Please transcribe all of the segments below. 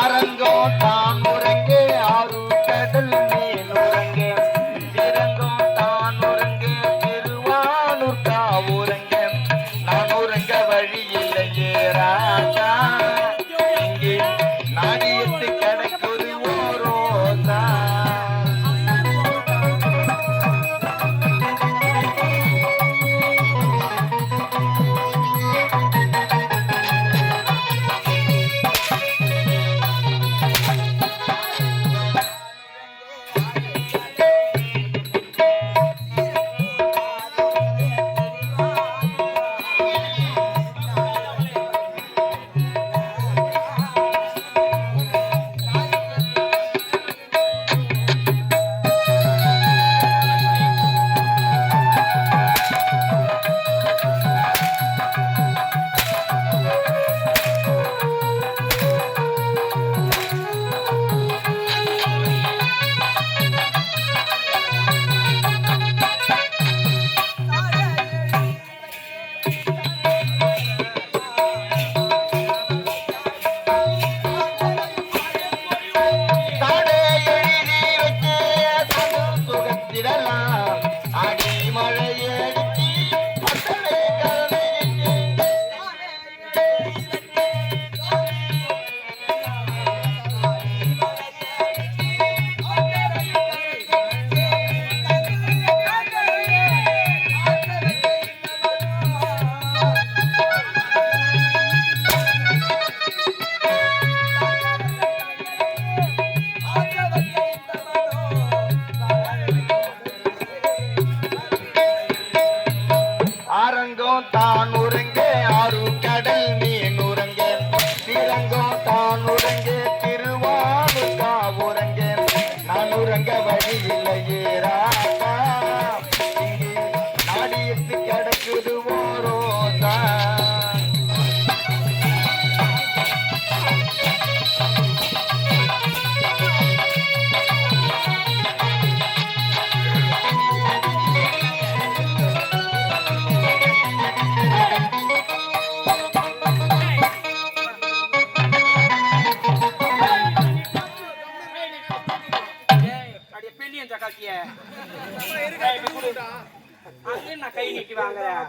அரங்கோட்டா அடியே பெண்ணியன் சக்காத்திய அங்கே நான் கை நீட்டி வாங்குறேன்.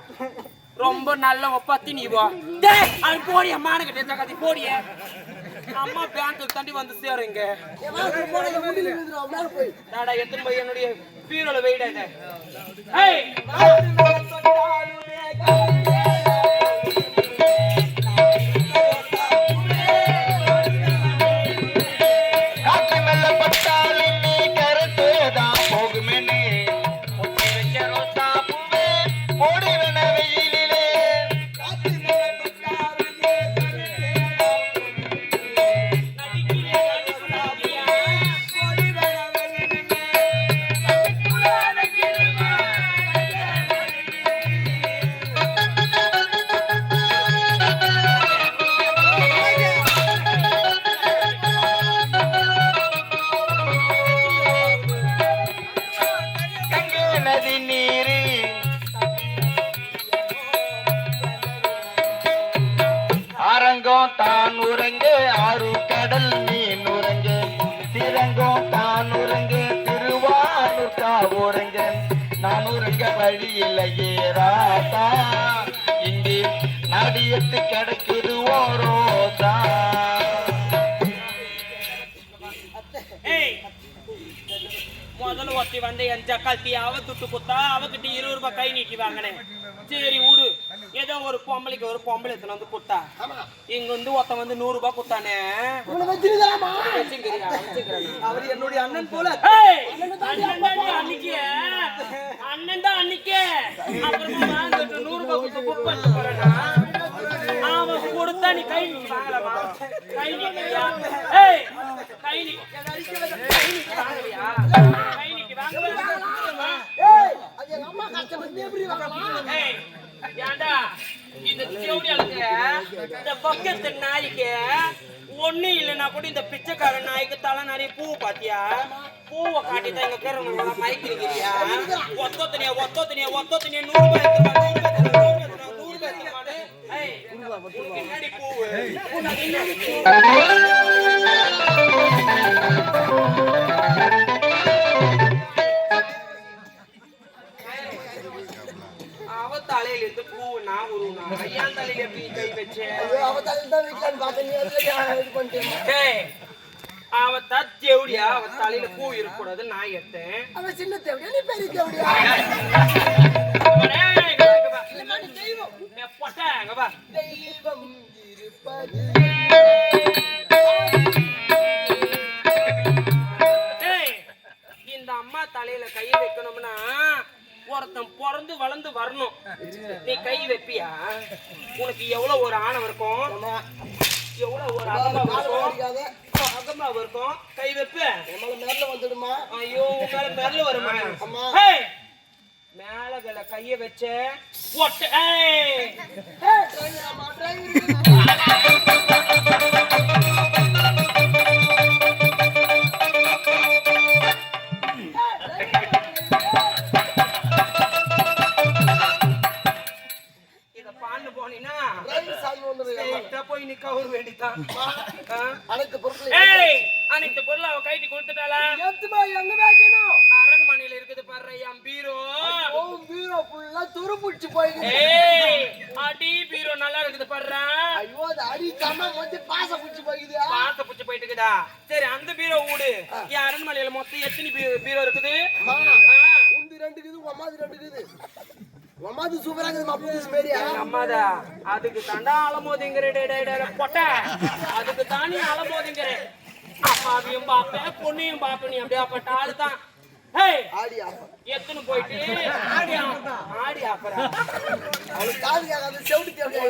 ரொம்ப நல்ல ஒப்பாத்தி நீ போ டேய் அது போடிய மானகிட்ட சக்காத்தி போடிய. அம்மா பேங்க்கு தாண்டி வந்து டாடா எத்தனை போய் என்னுடைய பீரோல வெயிட் அரங்கம் தான் உறங்கு ஆறு கடல் மீன் உறங்க. திரங்கம் தான் உறங்கு திருவானூர் உறங்க. நான் உறங்க வழி இல்லையே ராசா இங்கே நடியத்து கிடக்குது ஓரோசா முதல்ல ஒத்தி வந்து என் ஜக்காத்தி அவ துட்டு குத்தா அவகிட்ட இருபது ரூபாய் கை நீட்டி வாங்கினேன். சரி ஏதோ ஒரு பொம்பளைக்கு ஒரு பொம்பளை எத்தனை வந்து குத்தா இங்க வந்து ஒருத்தன் வந்து நூறு ரூபாய்? வச்சுக்கிறேன். அவர் என்னுடைய அண்ணன் போல ஏய், அன்னைக்கு. அண்ணன் தான் அன்னைக்கு. அப்புறமா நூறு ரூபாய் கொடுத்து book பண்ணிட்டு போறேனா? அவன் கொடுத்தா நீ கை வாங்கலாமா? கை நீட்டுறியா? ஏய், கை நீட்டி- கை நீட்டி வாங்கலையா? கை நீட்டி வாங்கவே வந்து எப்படி வாங்கலாம் ஏய், ஏன்டா இந்த செவடியாளுக்கு இந்த பக்கத்து நாய்க்கு ஒண்ணு இல்லைன்னா கூட இந்த பிச்சைக்கார நாய்க்கு தலை நிறைய பூ பாத்தியா பூவை காட்டி தான் எங்க பேர் மயக்கிறீங்க ஒத்தோ தனியா ஒத்தோ தனியா ஒத்தோ தனியா நூறு ரூபாய் எடுத்துட்டு நான் உருவனா என் தலையில எப்படி கை வச்சேன் ஐயோ, அவ தலையில தான் வைக்கலான்னு பார்த்தேன். நீ அதுல ஏன் இது பண்ணிட்டேன்? ஏய், அவ தத்தேவடியா அவ தலையில பூ இருக்கக்கூடாது நான் அவ சின்ன தேவடியா, நீ பெரிய தேவடியா? தெய்வம். வா. தெய்வம் இருப்பது. ஏய், இந்த அம்மா தலையில கை வைக்கணும்னா ஒருத்தன் பிறந்து வளர்ந்து வரணும். நீ கை வைப்பியா? உனக்கு எவ்வளவு ஒரு ஆணவம் இருக்கும்? ஆமா. எவ்வளவு ஒரு காலை இருக்கும். அகம்பாவம் இருக்கும். கை வைப்ப? மேல மேல வந்துடுமா? ஐயோ மேல பெரல வருமா? மேலகள கைய வச்ச ஒட்ட ஏய்! Driver driver. அனைத்து பொருட்களையும் ஏய் அனைத்து பொருள் அவ கைட்டி கொடுத்துட்டாளா? எடுத்துமா, எங்க வைக்கணும்? அரண்மனையில இருக்குது பாரு என் பீரோ. உன் பீரோ ஃபுல்லா துருப்பிடிச்சு போயிடுது. ஏய் அடி பீரோ நல்லா இருக்குது பாருடா. ஐயோ, அது அடிக்காம வந்து பாசம் பிடிச்சு போயிடுதா? பாத்த புடிச்சு போயிட்டு இருக்குதா சரி அந்த பீரோ ஊடு. என் அரண்மனையில மொத்தம் எத்தனை பீரோ இருக்குது? உந்து ரெண்டு இருக்குது, உமாது ரெண்டு இருக்குது. உமாது சூப்பரா இருக்குதும்மா, புதுசு மாதிரியா? அம்மாதா அதுக்கு தாண்டா அலமோதிங்கிற பொட்ட. அதுக்கு தானே அலமோதிங்கிற அம்மாவையும் பாப்பேன் பொண்ணையும் பாப்பேன் நீ அப்படியே அப்பட்ட ஆளு தான். எத்துன்னு போயிட்டு. ஆடி ஆடி அவளுக்கு காது கேட்காது, செவிட்டு தேவையா?